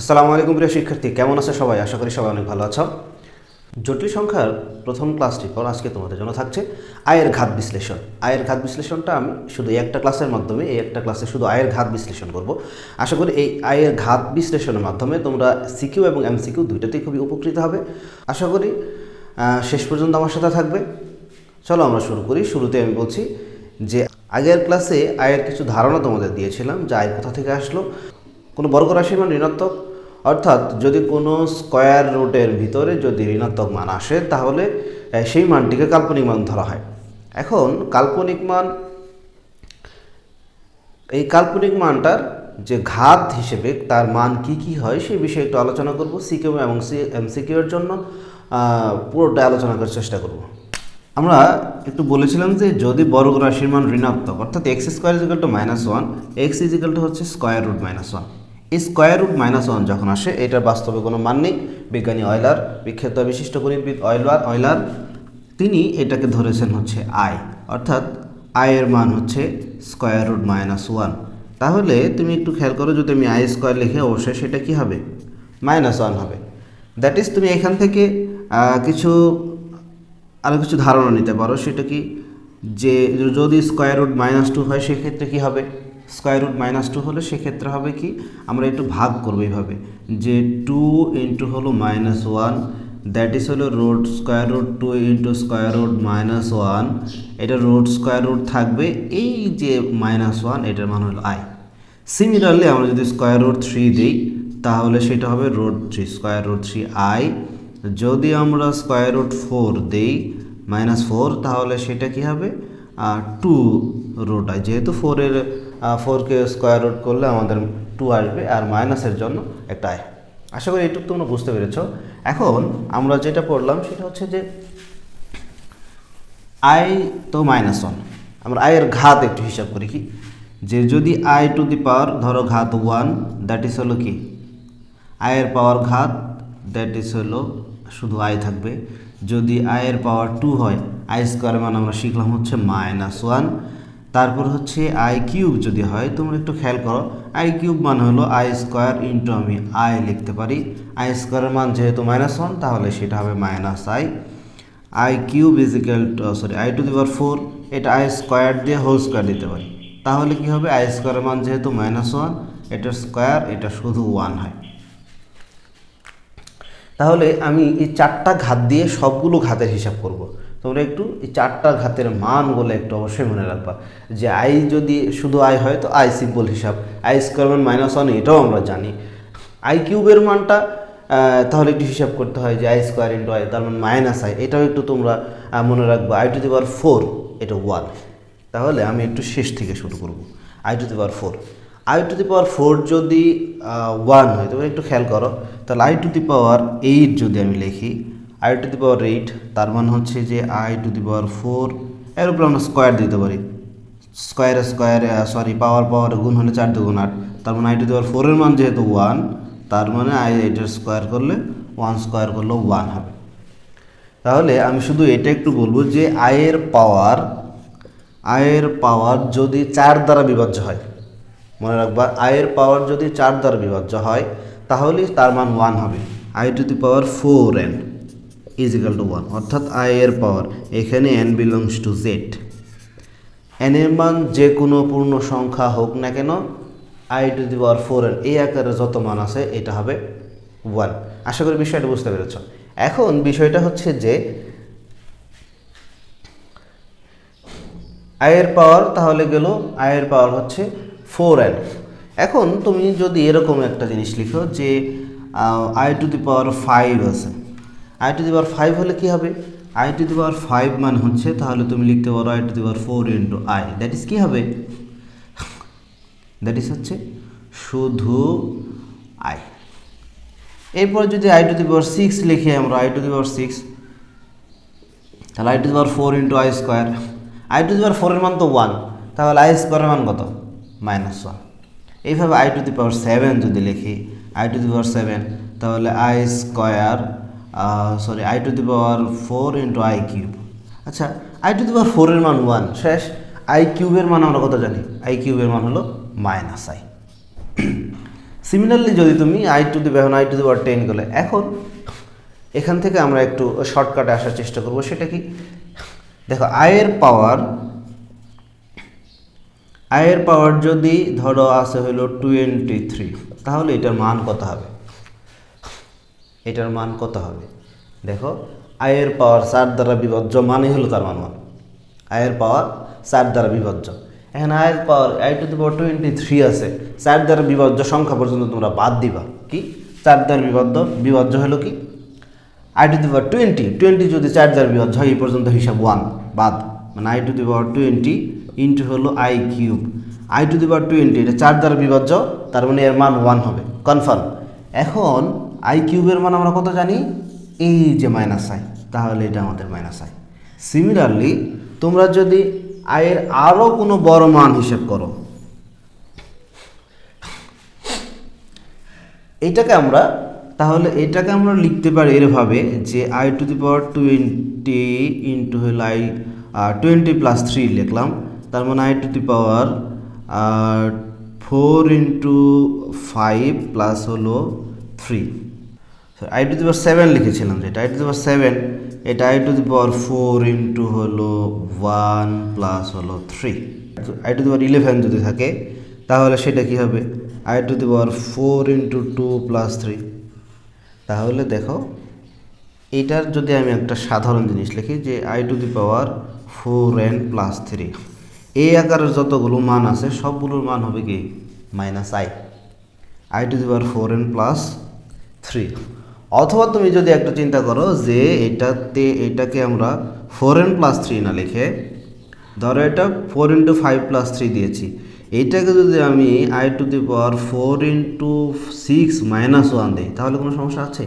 আসসালামু আলাইকুম প্রিয় শিক্ষার্থী, কেমন আছে সবাই? আশা করি সবাই অনেক ভালো আছো। জটিল সংখ্যার প্রথম ক্লাসটি পর আজকে তোমাদের জন্য থাকছে আয়ের ঘাত বিশ্লেষণ। আয়ের ঘাত বিশ্লেষণটা আমি শুধু একটা ক্লাসের মাধ্যমে, এই একটা ক্লাসে শুধু আয়ের ঘাত বিশ্লেষণ করব। আশা করি এই আয়ের ঘাত বিশ্লেষণের মাধ্যমে তোমরা সিকিউ এবং এমসিকিউ দুইটাতেই খুবই উপকৃত হবে। আশা করি শেষ পর্যন্ত আমার সাথে থাকবে। চলো আমরা শুরু করি। শুরুতে আমি বলছি যে আগের ক্লাসে আয়ের কিছু ধারণা তোমাদের দিয়েছিলাম যে আয় কোথা থেকে আসলো। কোনো বর্গ রাশির মান ঋণাত্মক অর্থাৎ যদি কোনো স্কোয়ার রুটের ভিতরে যদি ঋণাত্মক মান আসে, তাহলে সেই মানটিকে কাল্পনিক মান ধরা হয়। এখন কাল্পনিক মান, এই কাল্পনিক মানটার যে ঘাত হিসেবে তার মান কি কি হয়, সেই বিষয়ে একটু আলোচনা করব সিকিউ এবং সি, এমসিকিউ এর জন্য। পুরোটা আলোচনা করার চেষ্টা করব। আমরা একটু বলেছিলাম যে যদি বর্গ রাশির মান ঋণাত্মক, অর্থাৎ x square equal to minus one, x equal to হচ্ছে square root minus one. Square root minus one যখন আসে, এটার বাস্তবে কোনো মান নেই। বিজ্ঞানী অয়লার, বিখ্যাত বিশিষ্ট গণিতবিদ অয়লার অয়লার, তিনি এটাকে ধরেছেন হচ্ছে আই অর্থাৎ আয়ের মান হচ্ছে স্কোয়ার রুট মাইনাস ওয়ান। তাহলে তুমি একটু খেয়াল করো, যদি আমি আই স্কোয়ার লিখে অবশ্যই সেটা কি হবে? মাইনাস ওয়ান হবে। দ্যাট ইজ তুমি এখান থেকে কিছু আরও কিছু ধারণা নিতে পারো, সেটা কি? যে যদি স্কোয়ার রুট মাইনাস টু হয়, সেক্ষেত্রে কী হবে? স্কোয়ার রুট মাইনাস টু হলে সেক্ষেত্রে হবে কি? আমরা একটু ভাগ করব এইভাবে। যে টু ইন্টু হলো মাইনাস ওয়ান দ্যাট ইজ হলো root square root two into square root minus one এটা রুট স্কোয়ার রুট থাকবে এই যে মাইনাস ওয়ান এটার মান হলো আই সিমিলারলি আমরা যদি স্কোয়ার রুট থ্রি দিই, তাহলে সেটা হবে root three square root three i যদি আমরা স্কোয়ার রুট ফোর দিই মাইনাস ফোর তাহলে সেটা কি হবে? টু রুট আই যেহেতু ফোরের ফোরকে স্কোয়ার রুট করলে আমাদের টু আসবে আর মাইনাসের জন্য একটা আয়। আশা করি এইটুকু তোমরা বুঝতে পেরেছ। এখন আমরা যেটা পড়লাম সেটা হচ্ছে যে আই তো মাইনাস ওয়ান আমরা আয়ের ঘাত একটু হিসাব করি কি? যে যদি আই টু দি পাওয়ার ধরো ঘাত ওয়ান দ্যাট ইজ হলো কি? আয়ের পাওয়ার ঘাত দ্যাট ইজ হলো শুধু আই থাকবে। যদি আয়ের পাওয়ার টু হয় আই স্কোয়ার মান আমরা শিখলাম হচ্ছে মাইনাস ওয়ান তারপর হচ্ছে আই কিউব যদি হয়, তোমরা একটু খেয়াল করো আই কিউব মানে হলো আই স্কোয়ার ইন্টু আমি আই লিখতে পারি। আই স্কোয়ারের মান যেহেতু মাইনাস ওয়ান তাহলে সেটা হবে minus i i cube is equal sorry i to the power four এটা আই স্কোয়ার দিয়ে হোল স্কোয়ার দিতে পারি। তাহলে কি হবে? আই স্কোয়ারের মান যেহেতু মাইনাস ওয়ান এটার স্কোয়ার এটা শুধু ওয়ান হয়। তাহলে আমি এই চারটা ঘাত দিয়ে সবগুলো ঘাতের হিসাব করব। তোমরা একটু এই চারটা ঘাতের মানগুলো একটু অবশ্যই মনে রাখবা। যে আই যদি শুধু আই হয়, তো আই সিম্পল হিসাব। আই স্কোয়ার মান মাইনাস ওয়ান এটাও আমরা জানি। আই কিউবের মানটা তাহলে একটু হিসাব করতে হয় যে আই স্কোয়ার ইন্টু আই, তার মানে মাইনাস আই। এটাও একটু তোমরা মনে রাখবা। I to the power four এটা ওয়ান তাহলে আমি একটু শেষ থেকে শুরু করব। I to the power four i to the power four যদি ওয়ান হয়, তোমরা একটু খেয়াল করো। তাহলে i to the power eight যদি আমি লিখি i to the power eight তার মানে হচ্ছে যে i to the power four এর উপরে আমরা স্কোয়ার দিতে পারি। স্কোয়ারে স্কোয়ারে সরি পাওয়ার পাওয়ার গুণ হলে চার দুগুণ আট। তার মানে আই টু দি পাওয়ার ফোরের মান যেহেতু ওয়ান তার মানে আই এইটের স্কোয়ার করলে ওয়ান স্কোয়ার করলেও ওয়ান হবে। তাহলে আমি শুধু এটা একটু বলব যে আয়ের পাওয়ার আয়ের পাওয়ার যদি চার দ্বারা বিভাজ্য হয়, মনে রাখবা আয়ের পাওয়ার যদি চার দ্বারা বিভাজ্য হয় তাহলে তার মান ওয়ান হবে। I to the power four n equal to one অর্থাৎ আয়ের পাওয়ার এখানে n belongs to z n এর মান যে কোনো পূর্ণ সংখ্যা হোক না কেন i to the power four n এই আকারে যত মান আছে, এটা হবে ওয়ান আশা করি বিষয়টা বুঝতে পেরেছ। এখন বিষয়টা হচ্ছে যে আয়ের পাওয়ার তাহলে গেল আয়ের পাওয়ার হচ্ছে ফোর এন এখন তুমি যদি এরকম একটা জিনিস লিখো যে i to the power five আছে i to the power five হলে কী হবে? I to the power five মানে হচ্ছে, তাহলে তুমি লিখতে পারো i to the power four into i that is কী হবে? দ্যাট ইজ হচ্ছে শুধু আই এরপর যদি i to the power six লিখি আমরা i to the power six তাহলে i to the power four into i square i to the power ফোরের মান তো ওয়ান তাহলে আই স্কোয়ারের মান কত? মাইনাস ওয়ান এইভাবে i to the power seven যদি লিখি i to the power seven তাহলে i square sorry i to the power four into i cube আচ্ছা আই টু দি পাওয়ার ফোরের মান ওয়ান শেষ। আই কিউবের মান আমরা কত জানি? আই কিউবের মান হলো মাইনাস আই সিমিলারলি যদি তুমি আই টু দি এখন i to the power ten করলে এখন এখান থেকে আমরা একটু শর্টকাটে আসার চেষ্টা করব, সেটা কি? দেখো আয়ের পাওয়ার আয়ের পাওয়ার যদি ধরো আছে হলো টোয়েন্টি থ্রি তাহলে এটার মান কত হবে? এটার মান কত হবে? দেখো, আয়ের পাওয়ার চার দ্বারা বিভাজ্য মানে হলো তার মান। মান আয়ের পাওয়ার চার দ্বারা বিভাজ্য এখানে আয়ের power i to the power twenty three আছে। চার দ্বারা বিভাজ্য সংখ্যা পর্যন্ত তোমরা বাদ দিবা। কি? চার দ্বারা বিভাজ্য বিভাজ্য হলো কি? I to the power twenty. Twenty যদি চার দ্বারা বিভাজ্য হয়, এই পর্যন্ত হিসাব ওয়ান বাদ। মানে i to the power twenty into হলো i cube. I to the power twenty, এটা চার দ্বারা বিভাজ্য তার মানে এর মান ওয়ান হবে। কনফার্ম? এখন আই কিউবের মান আমরা কত জানি? এই যে মাইনাস আই তাহলে এটা আমাদের মাইনাস আই সিমিলারলি তোমরা যদি আয়ের আরও কোনো বড় মান হিসেব করো, এটাকে আমরা, তাহলে এটাকে আমরা লিখতে পারি এরভাবে যে i to the power twenty into হলো আই টোয়েন্টি প্লাস থ্রি লিখলাম। তার মানে i to the power four into five plus হলো three i to the power seven লিখেছিলাম যেটা i to the power seven এটা i to the power four into হলো one plus হলো three i to the power eleven যদি থাকে, তাহলে সেটা কি হবে? I to the power four into two plus three তাহলে দেখো, এটার যদি আমি একটা সাধারণ জিনিস লিখি যে i to the power four n plus three এই আকারের যতগুলো মান আছে সবগুলোর মান হবে কি? Minus i i to the power four n plus three অথবা তুমি যদি একটা চিন্তা করো যে এটাতে, এটাকে আমরা ফোর এন প্লাস থ্রি না লিখে, ধরো এটা four into five plus three দিয়েছি। এইটাকে যদি আমি i to the power four into six minus one দিই, তাহলে কোনো সমস্যা আছে?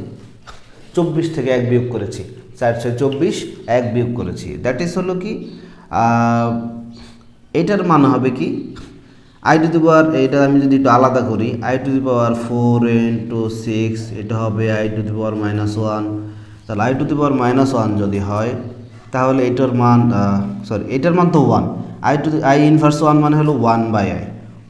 চব্বিশ থেকে এক বিয়োগ করেছি। চার ছয় চব্বিশ, এক বিয়োগ করেছি। দ্যাট ইজ হলো কি এটার মান হবে কি? আই টু দি পাওয়ার এটা আমি যদি একটু আলাদা করি i to the power four into six এটা হবে i to the power minus one তাহলে i to the power minus one যদি হয়, তাহলে এটার মান সরি এটার মান তো one i to i inverse one মানে হলো one by i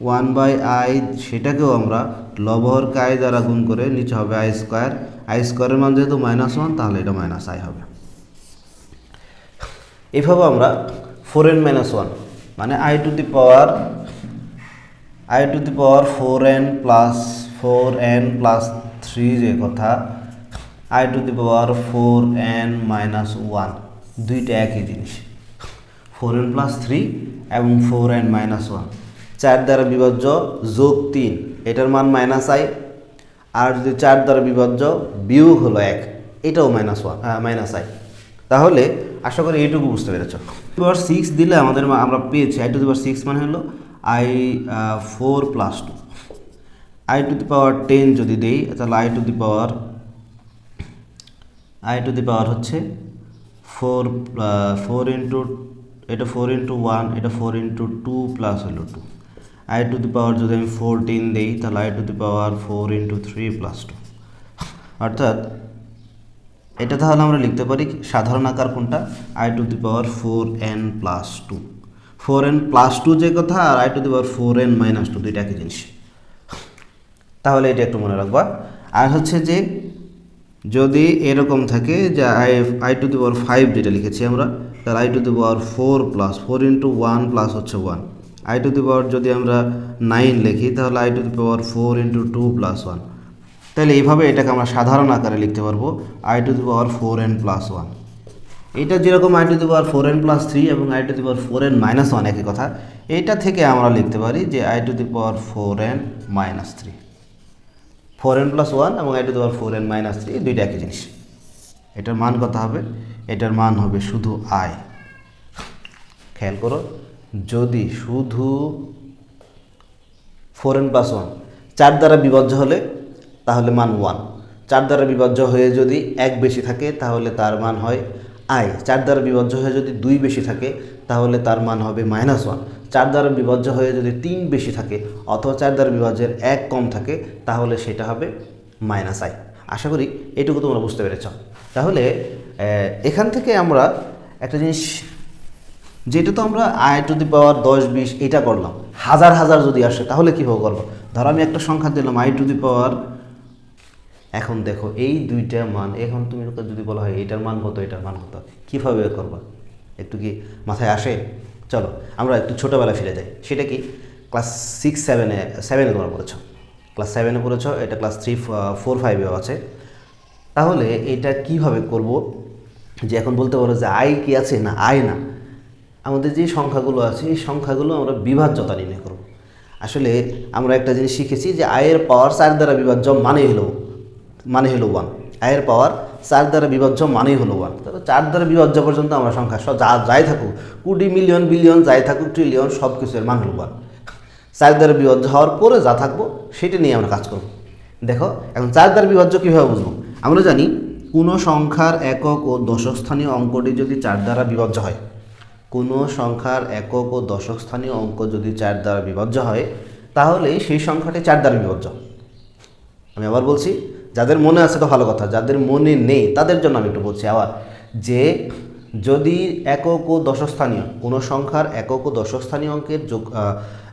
one by i সেটাকেও আমরা লবহরকে আই দ্বারা গুণ করে নিচে হবে আই স্কোয়ার আই স্কোয়ারের মান যেহেতু মাইনাস ওয়ান তাহলে এটা মাইনাস আই হবে। এভাবে আমরা ফোর এন মাইনাস ওয়ান মানে i to the power i to the power four n plus four n plus three যে কথা i to the power four n minus one দুইটা একই জিনিস। ফোর এন প্লাস থ্রি এবং four n minus one চার দ্বারা বিভাজ্য যোগ তিন, এটার মান মাইনাস আই আর যদি চার দ্বারা বিভাজ্য বিয়োগ হলো এক, এটাও মাইনাস ওয়ান মাইনাস আই তাহলে আশা করি এইটুকু বুঝতে পেরেছ। টু পাওয়ার সিক্স দিলে আমাদের আমরা পেয়েছি। I to the power six মানে হলো i four plus two i to the power ten যদি দেই, তাহলে i to the power i to the power হচ্ছে ফোর ফোর ইন্টু এটা ফোর ইন্টু ওয়ান এটা ফোর ইন্টু টু প্লাস হলো two i to the power যদি আমি fourteen দিই, তাহলে i to the power four into three plus two অর্থাৎ, এটা তাহলে আমরা লিখতে পারি? সাধারণ আকার কোনটা? I to the power four n plus two four n plus two যে কথা আর i to the power four n minus two দুইটা একই জিনিস। তাহলে এটা একটু মনে রাখবা। আর হচ্ছে যে, যদি এরকম থাকে যে i i to the power five যেটা লিখেছি আমরা, তাহলে i to the power four plus four into one plus হচ্ছে one i to the power যদি আমরা নাইন লিখি, তাহলে i to the power four into two plus one তাহলে এইভাবে এটাকে আমরা সাধারণ আকারে লিখতে পারব। I to the power four n plus one এটা যেরকম i to the power four n plus three এবং i to the power four n minus one একই কথা, এটা থেকে আমরা লিখতে পারি যে i to the power four n minus three four n plus one এবং i to the power four n minus three দুইটা একই জিনিস। এটার মান কত হবে? এটার মান হবে শুধু আই খেয়াল করো, যদি শুধু ফোর এন প্লাস ওয়ান চার দ্বারা বিভাজ্য হলে তাহলে মান ওয়ান চার দ্বারা বিভাজ্য হয়ে যদি এক বেশি থাকে, তাহলে তার মান হয় আই চার দ্বারা বিভাজ্য হয়ে যদি দুই বেশি থাকে, তাহলে তার মান হবে মাইনাস ওয়ান চার দ্বারা বিভাজ্য হয়ে যদি তিন বেশি থাকে, অথবা চার দ্বারা বিভাজ্যের এক কম থাকে, তাহলে সেটা হবে মাইনাস আই আশা করি এটুকু তোমরা বুঝতে পেরেছ। তাহলে এখান থেকে আমরা একটা জিনিস, যেটা তো আমরা আই টু দি পাওয়ার দশ বিশ, এটা করলাম। হাজার হাজার যদি আসে, তাহলে কীভাবে করব? ধরো আমি একটা সংখ্যা দিলাম আই টু দি পাওয়ার এখন দেখো, এই দুইটা মান, এখন তুমি যদি বলা, হয়, এটার মান কত, এটার মান কত? কীভাবে করবা? একটু কি মাথায় আসে? চলো, আমরা একটু ছোটোবেলা ফিরে যাই। সেটা কি? ক্লাস সিক্স সেভেনে সেভেনে তোমরা পড়েছো। ক্লাস সেভেনে পড়েছো, এটা ক্লাস থ্রি ফোর ফাইভেও আছে। তাহলে এটা কীভাবে করব? যে এখন বলতে পারো যে আয় কি আছে না আয় না। আমাদের যে সংখ্যাগুলো আছে, এই সংখ্যাগুলো আমরা বিভাজ্যতা নির্ণয় করব। আসলে আমরা একটা জিনিস শিখেছি যে আয়ের পাওয়ার চার দ্বারা বিভাজ্য মানে হলো। মানে হলো ওয়ান আয়ের পাওয়ার চার দ্বারা বিভাজ্য মানেই হলো ওয়ান তাহলে চার দ্বারা বিভাজ্য পর্যন্ত আমরা সংখ্যা যা যাই থাকুক কোটি মিলিয়ন বিলিয়ন যাই থাকুক ট্রিলিয়ন সব কিছুর মান হলো ওয়ান চার দ্বারা বিভাজ্য হওয়ার পরে যা থাকব, সেটা নিয়ে আমরা কাজ করব। দেখো, এখন চার দ্বারা বিভাজ্য কীভাবে বুঝব? আমরা জানি, কোনো সংখ্যার একক ও দশক স্থানীয় অঙ্কটি যদি চার দ্বারা বিভাজ্য হয়, কোনো সংখ্যার একক ও দশক স্থানীয় অঙ্ক যদি চার দ্বারা বিভাজ্য হয়, তাহলে সেই সংখ্যাটি চার দ্বারা বিভাজ্য আমি আবার বলছি যাদের মনে আছে তো ভালো কথা, যাদের মনে নেই তাদের জন্য আমি একটু বলছি আবার যে যদি একক ও দশস্থানীয়, কোনো সংখ্যার একক ও দশস্থানীয় অঙ্কের যোগ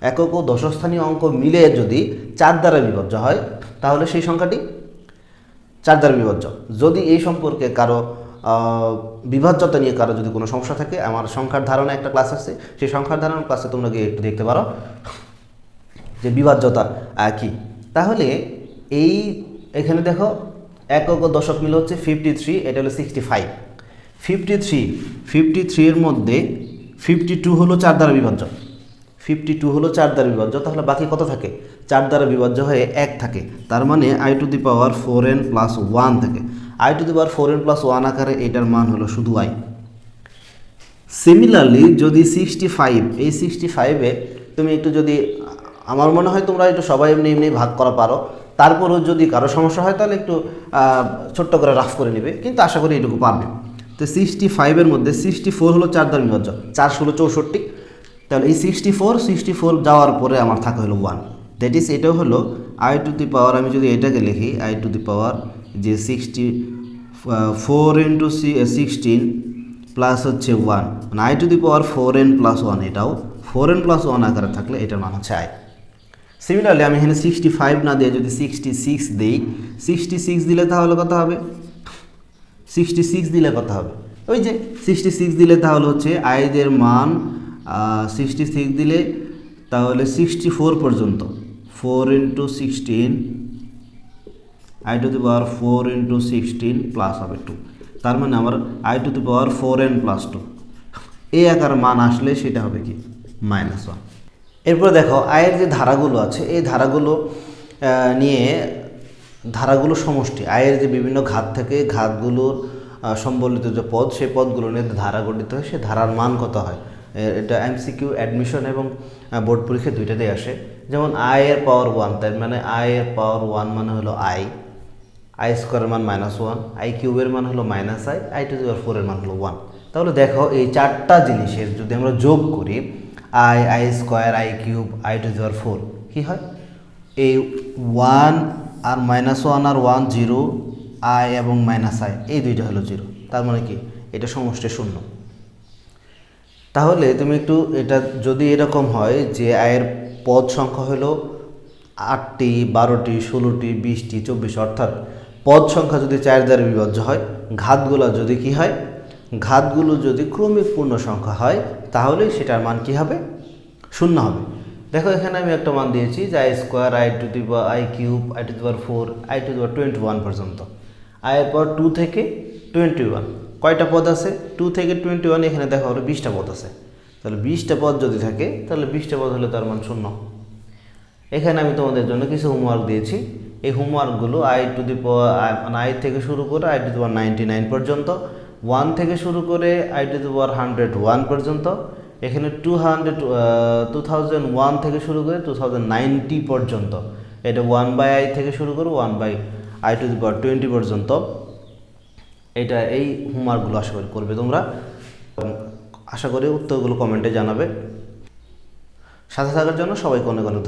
একক ও দশস্থানীয় অঙ্ক মিলে যদি চার দ্বারা বিভাজ্য হয়, তাহলে সেই সংখ্যাটি চার দ্বারা বিভাজ্য। যদি এই সম্পর্কে কারও বিভাজ্যতা নিয়ে কারও যদি কোনো সমস্যা থাকে, আমার সংখ্যার ধারণা একটা ক্লাস আছে, সেই সংখ্যার ধারণা ক্লাসে তোমরা গিয়ে একটু দেখতে পারো যে বিভাজ্যতা কি। তাহলে এই এখানে দেখো একক দশক মিলে হচ্ছে ফিফটি থ্রি এটা হলো sixty five fifty three fifty থ্রির মধ্যে ফিফটি টু হলো চার দ্বারা বিভাজ্য। ফিফটি টু হলো চার দ্বারা বিভাজ্য, তাহলে বাকি কত থাকে? চার দ্বারা বিভাজ্য হয়ে এক থাকে। তার মানে i to the power four n plus one থাকে। I to the power four n plus one আকারে এটার মান হলো শুধু আই সিমিলারলি যদি সিক্সটি ফাইভ এই সিক্সটি ফাইভে তুমি একটু যদি, আমার মনে হয় তোমরা একটু সবাই এমনি এমনি ভাগ করা পারো। তারপরও যদি কারও সমস্যা হয়, তাহলে একটু ছোট্ট করে রাফ করে নেবে। কিন্তু আশা করি এটুকু পারবে। তো সিক্সটি ফাইভের মধ্যে সিক্সটি ফোর হলো চার দ্বার বিভাজ্য চার ষোলো চৌষট্টি। তাহলে এই সিক্সটি ফোর সিক্সটি ফোর যাওয়ার পরে আমার থাকা হলো ওয়ান দ্যাট ইজ এটাও হলো আই টু দি পাওয়ার আমি যদি এটাকে লিখি আই টু দি পাওয়ার যে sixty four into sixteen plus হচ্ছে ওয়ান মানে i to the power four n plus one এটাও ফোর এন প্লাস ওয়ান আকারে থাকলে এটার মান হচ্ছে আই সিমিলারলি আমি এখানে সিক্সটি ফাইভ না দিয়ে যদি সিক্সটি সিক্স দিই সিক্সটি সিক্স দিলে তাহলে কত হবে? সিক্সটি সিক্স দিলে কত হবে? ওই যে সিক্সটি সিক্স দিলে তাহলে হচ্ছে আইদের মান সিক্সটি সিক্স দিলে তাহলে সিক্সটি ফোর পর্যন্ত। Four into sixteen i to the power four into sixteen plus হবে টু তার মানে আমার i to the power four n plus two এই আকার মান আসলে সেটা হবে কি? মাইনাস ওয়ান এরপর দেখো, আয়ের যে ধারাগুলো আছে, এই ধারাগুলো নিয়ে ধারাগুলো সমষ্টি। আয়ের যে বিভিন্ন ঘাত থেকে, ঘাতগুলোর সম্বলিত যে পদ, সেই পদগুলো নিয়ে ধারা গঠিত হয় সে ধারার মান কত হয়? এটা এমসিকিউ অ্যাডমিশন এবং বোর্ড পরীক্ষা দুইটাতেই আসে। যেমন আয়ের পাওয়ার ওয়ান তার মানে আয়ের পাওয়ার ওয়ান মানে হলো আই আই স্কোয়ারের মান মাইনাস ওয়ান আই কিউবের মান হলো minus i i to the power ফোরের মান হলো ওয়ান তাহলে দেখো, এই চারটা জিনিসের যদি আমরা যোগ করি i i square i cube i to the power four কী হয়? এই ওয়ান আর মাইনাস ওয়ান আর ওয়ান জিরো আই এবং মাইনাস আই এই দুইটা হলো জিরো তার মানে কি? এটা সমষ্টি শূন্য। তাহলে তুমি একটু এটা যদি এরকম হয় যে আয়ের পদ সংখ্যা হলো আটটি, বারোটি, ষোলোটি, বিশটি চব্বিশ অর্থাৎ পদ সংখ্যা যদি চার দ্বারা বিভাজ্য হয়, ঘাতগুলো যদি কি হয়? ঘাতগুলো যদি ক্রমিক পূর্ণ সংখ্যা হয় তাহলে সেটার মান কি হবে? শূন্য হবে। দেখো, এখানে আমি একটা মান দিয়েছি যে i square i to the i cube i to the power four i to the power twenty one পর্যন্ত। আয়ের পর টু থেকে টোয়েন্টি ওয়ান কয়টা পদ আছে? টু থেকে টোয়েন্টি ওয়ান এখানে দেখা হলো বিশটা পদ আছে। তাহলে বিশটা পদ যদি থাকে, তাহলে বিশটা পদ হলে তার মান শূন্য। এখানে আমি তোমাদের জন্য কিছু হোমওয়ার্ক দিয়েছি। এই হোমওয়ার্কগুলো আই টু দি পাওয়ার মানে আই থেকে শুরু করে i to the power ninety nine পর্যন্ত। ওয়ান থেকে শুরু করে i to the power hundred one পর্যন্ত, এখানে two hundred two thousand one থেকে শুরু করে টু থাউজেন্ড নাইনটি পর্যন্ত, এটা ওয়ান বাই আই থেকে শুরু করে one by i to the power twenty পর্যন্ত, এটা এই হোমওয়ার্কগুলো আশা করি করবে তোমরা। আশা করি উত্তরগুলো কমেন্টে জানাবে। সাথে থাকার জন্য সবাইকে অনেক অনেক ধন্যবাদ।